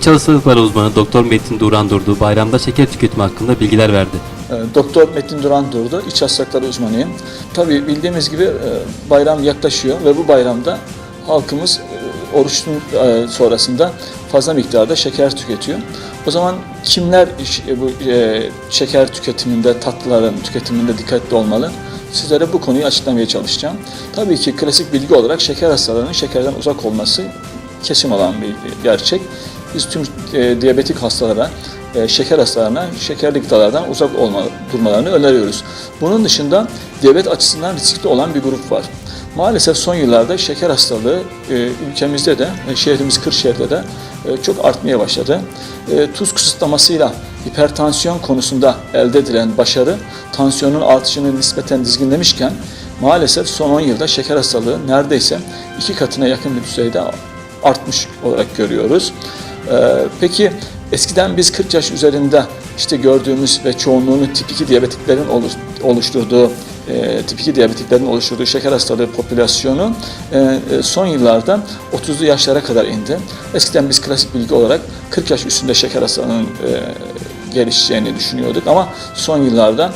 İç hastalıkları uzmanı Doktor Metin Duran Durdu bayramda şeker tüketimi hakkında bilgiler verdi. E, Doktor Metin Duran Durdu, iç hastalıkları uzmanıyım. Tabii bildiğimiz gibi e, bayram yaklaşıyor ve bu bayramda halkımız e, oruçun e, sonrasında fazla miktarda şeker tüketiyor. O zaman kimler bu şeker tüketiminde, tatlıların tüketiminde dikkatli olmalı? Sizlere bu konuyu açıklamaya çalışacağım. Tabii ki klasik bilgi olarak şeker hastalarının şekerden uzak olması kesin olan bir gerçek. Biz tüm e, diyabetik hastalara, e, şeker hastalarına şekerli gıdalardan uzak olma, durmalarını öneriyoruz. Bunun dışında diyabet açısından riskli olan bir grup var. Maalesef son yıllarda şeker hastalığı e, ülkemizde de, e, şehrimiz Kırşehir'de de e, çok artmaya başladı. E, tuz kısıtlamasıyla hipertansiyon konusunda elde edilen başarı, tansiyonun artışını nispeten dizginlemişken maalesef son 10 yılda şeker hastalığı neredeyse iki katına yakın bir düzeyde artmış olarak görüyoruz. Ee, peki eskiden biz 40 yaş üzerinde işte gördüğümüz ve çoğunluğunu tip 2 diyabetiklerin oluş- oluşturduğu e, tip 2 diyabetiklerin oluşturduğu şeker hastalığı popülasyonu e, e, son yıllarda 30'lu yaşlara kadar indi. Eskiden biz klasik bilgi olarak 40 yaş üstünde şeker hastalığının e, gelişeceğini düşünüyorduk ama son yıllarda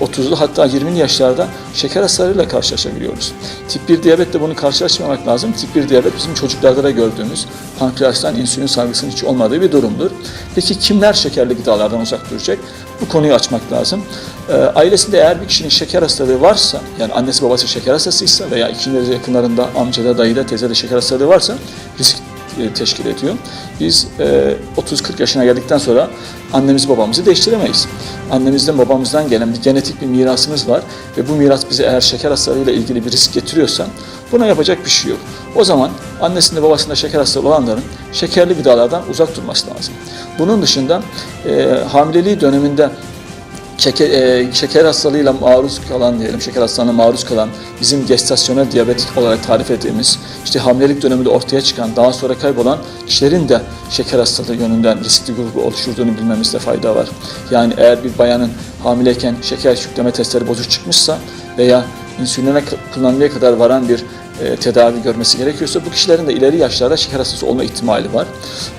e, 30'lu hatta 20'li yaşlarda şeker hastalığıyla karşılaşabiliyoruz. Tip 1 diyabetle bunu karşılaşmamak lazım. Tip 1 diyabet bizim çocuklarda da gördüğümüz pankreastan insülin salgısının hiç olmadığı bir durumdur. Peki kimler şekerli gıdalardan uzak duracak? Bu konuyu açmak lazım. E, ailesinde eğer bir kişinin şeker hastalığı varsa, yani annesi babası şeker hastasıysa veya ikinci yakınlarında amcada, dayıda, teyzede şeker hastalığı varsa risk e, teşkil ediyor. Biz e, 30-40 yaşına geldikten sonra annemizi babamızı değiştiremeyiz. Annemizden babamızdan gelen bir genetik bir mirasımız var ve bu miras bize eğer şeker hastalığıyla ilgili bir risk getiriyorsa buna yapacak bir şey yok. O zaman annesinde babasında şeker hastalığı olanların şekerli gıdalardan uzak durması lazım. Bunun dışında e, hamileliği döneminde şeker, e, şeker hastalığıyla maruz kalan diyelim, şeker hastalığına maruz kalan bizim gestasyonel diyabetik olarak tarif ettiğimiz işte hamilelik döneminde ortaya çıkan daha sonra kaybolan kişilerin de şeker hastalığı yönünden riskli grubu oluşturduğunu bilmemizde fayda var. Yani eğer bir bayanın hamileyken şeker yükleme testleri bozuk çıkmışsa veya insüline kullanmaya kadar varan bir e, tedavi görmesi gerekiyorsa bu kişilerin de ileri yaşlarda şeker hastası olma ihtimali var.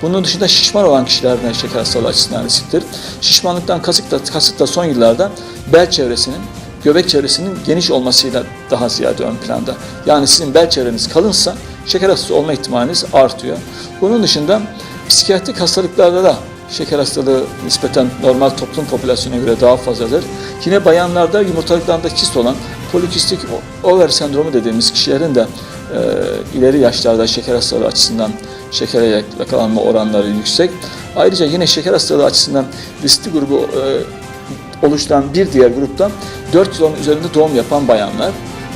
Bunun dışında şişman olan kişilerden şeker hastalığı açısından risktir. Şişmanlıktan kasıt da, kasıt da son yıllarda bel çevresinin göbek çevresinin geniş olmasıyla daha ziyade ön planda. Yani sizin bel çevreniz kalınsa şeker hastası olma ihtimaliniz artıyor. Bunun dışında psikiyatrik hastalıklarda da şeker hastalığı nispeten normal toplum popülasyonuna göre daha fazladır. Yine bayanlarda yumurtalıklarında kist olan polikistik over sendromu dediğimiz kişilerin de e, ileri yaşlarda şeker hastalığı açısından şekere yakalanma oranları yüksek. Ayrıca yine şeker hastalığı açısından riskli grubu e, oluşturan bir diğer grupta 4 kilonun üzerinde doğum yapan bayanlar.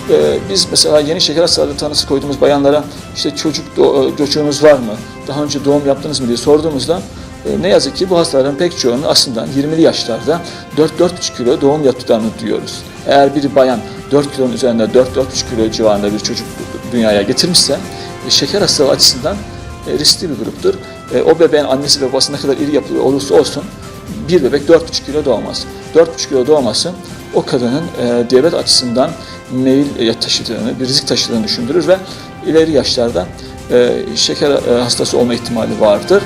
Ee, biz mesela yeni şeker hastalığı tanısı koyduğumuz bayanlara işte çocuk do- çocuğunuz var mı, daha önce doğum yaptınız mı diye sorduğumuzda e, ne yazık ki bu hastaların pek çoğunun aslında 20'li yaşlarda 4-4,5 kilo doğum yaptıklarını duyuyoruz. Eğer bir bayan 4 kilonun üzerinde 4-4,5 kilo civarında bir çocuk dünyaya getirmişse e, şeker hastalığı açısından e, riskli bir gruptur. E, o bebeğin annesi ve babası ne kadar iri yapılı olursa olsun bir bebek 4,5 kilo doğmaz. 4,5 kilo doğması o kadının e, diyabet açısından meyil taşıdığını, bir risk taşıdığını düşündürür ve ileri yaşlarda e, şeker hastası olma ihtimali vardır.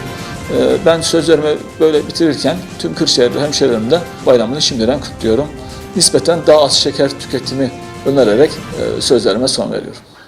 E, ben sözlerimi böyle bitirirken tüm Kırşehirli hemşehrilerimde bayramını şimdiden kutluyorum. Nispeten daha az şeker tüketimi önererek e, sözlerime son veriyorum.